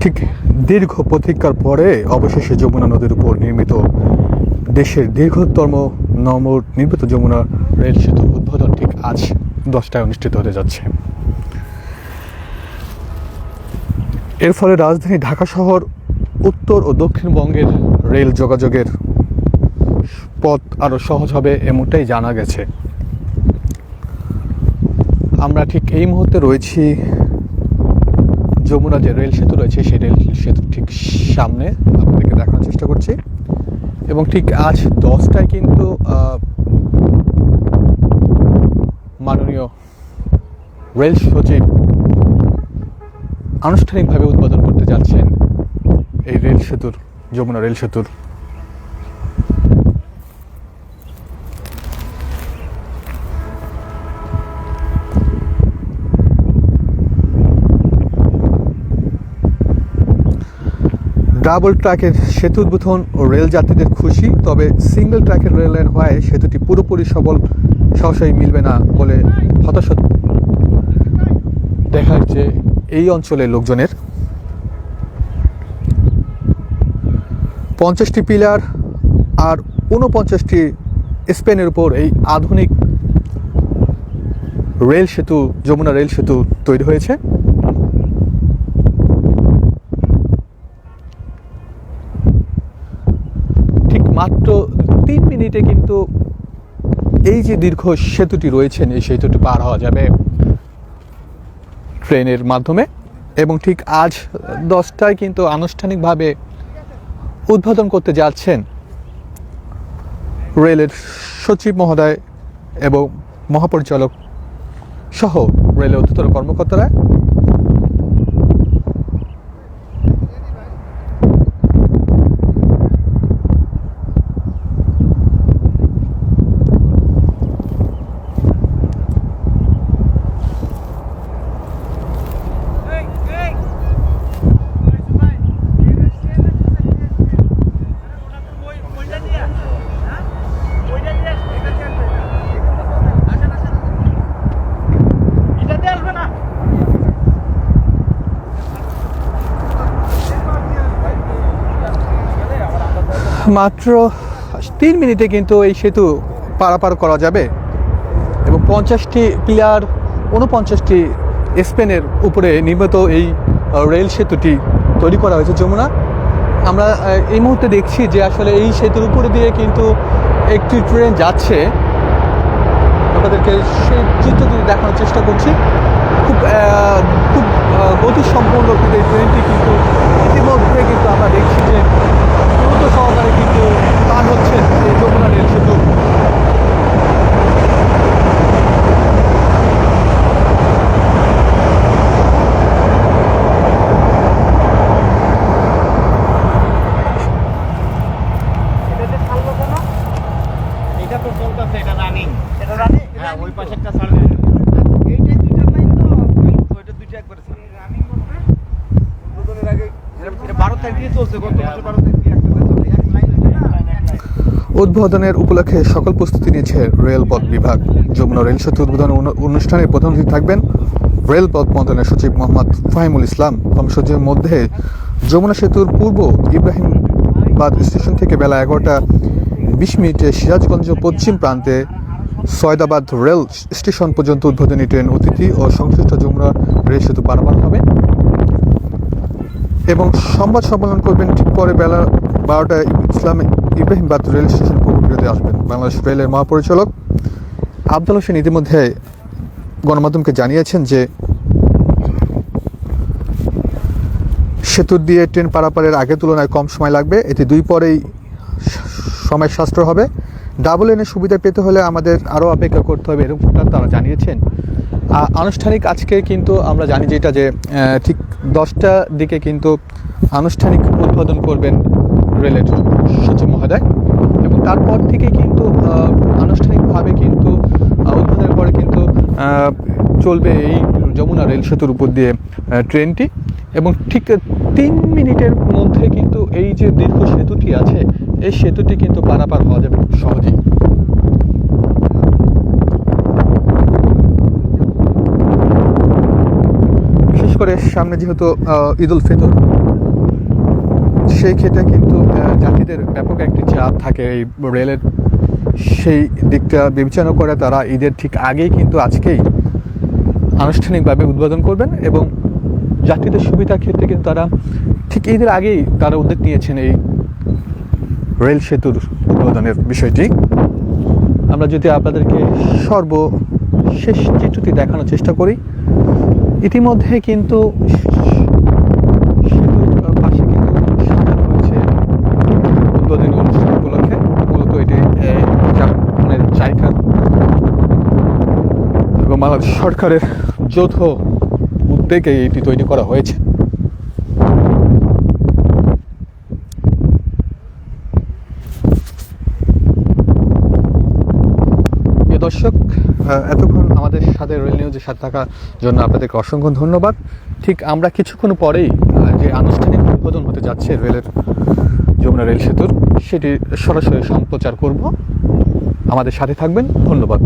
ঠিক দীর্ঘ প্রতীক্ষার পরে অবশেষে যমুনা নদীর উপর নির্মিত দেশের দীর্ঘতম নম নির্মিত যমুনা রেল সেতু উদ্বোধন ঠিক আজ দশটায় অনুষ্ঠিত হতে যাচ্ছে। এর ফলে রাজধানী ঢাকা শহর উত্তর ও দক্ষিণবঙ্গের রেল যোগাযোগের পথ আরও সহজ হবে এমনটাই জানা গেছে। আমরা ঠিক এই মুহূর্তে রয়েছি যমুনা যে রেল সেতু রয়েছে, সেই রেল সেতুর ঠিক সামনে আপনাদেরকে দেখানোর চেষ্টা করছি। এবং ঠিক আজ দশটায় কিন্তু মাননীয় রেল সচিব আনুষ্ঠানিকভাবে উদ্বোধন করতে যাচ্ছেন এই রেল সেতুর, যমুনা রেল সেতুর ডাবল ট্র্যাকের সেতু উদ্বোধন ও রেল যাত্রীদের খুশি, তবে সিঙ্গেল ট্র্যাকের রেল লাইন হওয়ায় সেতুটি পুরোপুরি সবল, সহসাই মিলবে না বলে হতাশা দেখা যাচ্ছে এই অঞ্চলের লোকজনের। পঞ্চাশটি পিলার আর ঊনপঞ্চাশটি স্পেনের উপর এই আধুনিক রেল সেতু, যমুনা রেল সেতু তৈরি হয়েছে ঠিক মাত্র তিন মিনিটে কিন্তু এই যে দীর্ঘ সেতুটি রয়েছেন এই সেতুটি পার হওয়া যাবে ট্রেনের মাধ্যমে। এবং ঠিক আজ দশটায় কিন্তু আনুষ্ঠানিকভাবে উদ্বোধন করতে যাচ্ছেন রেলের সচিব মহোদয় এবং মহাপরিচালক সহ রেলের অধিকতর কর্মকর্তারা। মাত্র তিন মিনিটে কিন্তু এই সেতু পারাপার করা যাবে এবং পঞ্চাশটি পিলার উনপঞ্চাশটি স্পেনের উপরে নির্মিত এই রেল সেতুটি তৈরি করা হয়েছে। যমুনা, আমরা এই মুহূর্তে দেখছি যে আসলে এই সেতুর উপরে দিয়ে কিন্তু একটি ট্রেন যাচ্ছে। আপনাদেরকে সেই চিত্রটি দেখানোর চেষ্টা করছি। খুব খুব গতিসম্পন্ন কিন্তু এই ট্রেনটি কিন্তু ইতিমধ্যে কিন্তু আমরা দেখছি যে দ্রুত সহকারে কিন্তু পার হচ্ছে এই যমুনা রেল সেতু এটা তো চলতেছে এটা রানিং এটা রানি হ্যাঁ ওই পাশে একটা সার্ভে এইটাই দুইটা লাইন তো ওইটা দুইটা একবারে ছাড়বে রানিং করবে উদ্বোধনের আগে এটা বারো তারিখ দিয়ে চলছে গত বছর বারো তারিখ দিয়ে একটা চলছে এক লাইন দুইটা না উদ্বোধনের উপলক্ষে সকল প্রস্তুতি নিয়েছে রেলপথ বিভাগ। যমুনা রেল সেতু উদ্বোধন অনুষ্ঠানে প্রধান অতিথি থাকবেন রেলপথ মন্ত্রণালয়ের সচিব মোহাম্মদ ফাহিমুল ইসলাম। কর্মসূচির মধ্যে যমুনা সেতুর পূর্ব ইব্রাহিমবাদ স্টেশন থেকে বেলা এগারোটা বিশ মিনিটে সিরাজগঞ্জ পশ্চিম প্রান্তে সয়দাবাদ রেল স্টেশন পর্যন্ত উদ্বোধনী ট্রেন অতিথি ও সংশ্লিষ্ট যমুনা রেল সেতু পারাপার হবে। এবং সংবাদ সম্মেলন করবেন ঠিক পরে বেলা বারোটায় ইসলাম ইব্রাহিমবাদ রেল স্টেশন পূর্ববিরোধে আসবেন। বাংলাদেশ রেলের মহাপরিচালক আবদুল হোসেন ইতিমধ্যে গণমাধ্যমকে জানিয়েছেন যে সেতু দিয়ে ট্রেন পারাপারের আগের তুলনায় কম সময় লাগবে। এতে দুই পরেই সময় সাশ্রয় হবে। ডাবল লেনের সুবিধা পেতে হলে আমাদের আরও অপেক্ষা করতে হবে এরকমটা তারা জানিয়েছেন। আনুষ্ঠানিক আজকে কিন্তু আমরা জানি যেটা যে ঠিক দশটা দিকে কিন্তু আনুষ্ঠানিক উদ্বোধন করবেন রেলের সচিব মহোদয়। এবং তারপর থেকে কিন্তু আনুষ্ঠানিকভাবে কিন্তু উদ্বোধনের পরে কিন্তু চলবে এই যমুনা রেল সেতুর উপর দিয়ে ট্রেনটি। এবং ঠিক তিন মিনিটের মধ্যে কিন্তু এই যে দীর্ঘ সেতুটি আছে, এই সেতুটি কিন্তু পারাপার হওয়া যাবে সহজেই বিশেষ করে সামনে যেহেতু ঈদ উল ফিতর, সেই ক্ষেত্রে কিন্তু যাত্রীদের ব্যাপক একটি চাপ থাকে এই রেলের। সেই দিকটা বিবেচনা করে তারা ঈদের ঠিক আগেই কিন্তু আজকেই আনুষ্ঠানিকভাবে উদ্বোধন করবেন এবং যাত্রীদের সুবিধার ক্ষেত্রে কিন্তু তারা ঠিক ঈদের আগেই তারা উদ্যোগ নিয়েছেন এই রেল সেতুর উদ্বোধনের বিষয়টি। আমরা যদি আপনাদেরকে সর্বশেষ চিত্রটি দেখানোর চেষ্টা করি ইতিমধ্যে কিন্তু মূলত এটি জায়গা এবং বাংলাদেশ সরকারের যৌথ উদ্যোগে এটি তৈরি করা হয়েছে। এতক্ষণ আমাদের সাথে রেল নিউজের সাথে থাকার জন্য আপনাদেরকে অসংখ্য ধন্যবাদ। ঠিক আমরা কিছুক্ষণ পরেই যে আনুষ্ঠানিক উদ্বোধন হতে যাচ্ছে রেলের যমুনা রেল সেতুর, সেটি সরাসরি সম্প্রচার করব। আমাদের সাথে থাকবেন, ধন্যবাদ।